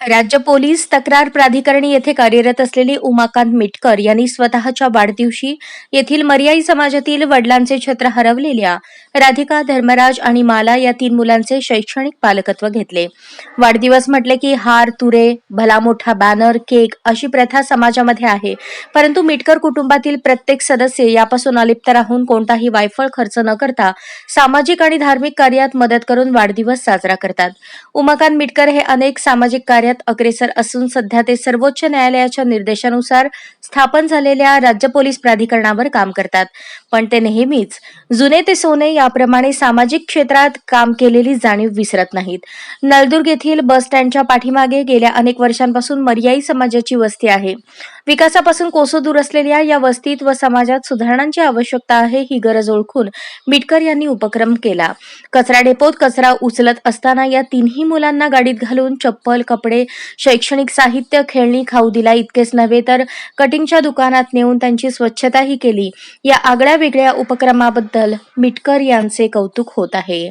राज्य पोलीस तक्रार प्राधिकरणी येथे कार्यरत असलेली उमाकांत मिटकर यांनी स्वतःच्या वाढदिवशी येथील मर्याई समाजातील वडिलांचे छत्र हरवलेल्या राधिका धर्मराज आणि माला या तीन मुलांचे शैक्षणिक पालकत्व घेतले. वाढदिवस म्हटले की हार तुरे भला मोठा बॅनर केक अशी प्रथा समाजामध्ये आहे. परंतु मिटकर कुटुंबातील प्रत्येक सदस्य यापासून अलिप्त राहून कोणताही वायफळ खर्च न करता सामाजिक आणि धार्मिक कार्यात मदत करून वाढदिवस साजरा करतात. उमाकांत मिटकर हे अनेक सामाजिक कार्यात अग्रेसर असून सध्या ते सर्वोच्च न्यायालयाच्या निर्देशानुसार स्थापन झालेल्या राज्य पोलीस प्राधिकरणावर काम करतात. पण ते नेहमीच जुने ते सोने या याप्रमाणे सामाजिक क्षेत्रात काम केलेली जाणीव विसरत नाहीत. नलदुर्ग येथील बस स्टँडच्या पाठीमागे गेल्या अनेक वर्षांपासून मर्यायी समाजाची वस्ती आहे. विकासापासून कोसो दूर असलेल्या या वस्तीत व समाजात सुधारणांची आवश्यकता आहे ही गरज ओळखून मिटकर यांनी उपक्रम केला. कचरा डेपोत कचरा उचलत असताना या तिन्ही मुलांना गाडीत घालून चप्पल कपडे शैक्षणिक साहित्य खेळणी खाऊ दिला इतकेच नव्हे तर कटिंगच्या दुकानात नेऊन त्यांची स्वच्छताही केली. या आगळ्या वेगळ्या उपक्रमाबद्दल मिटकर यांचे कौतुक होत आहे.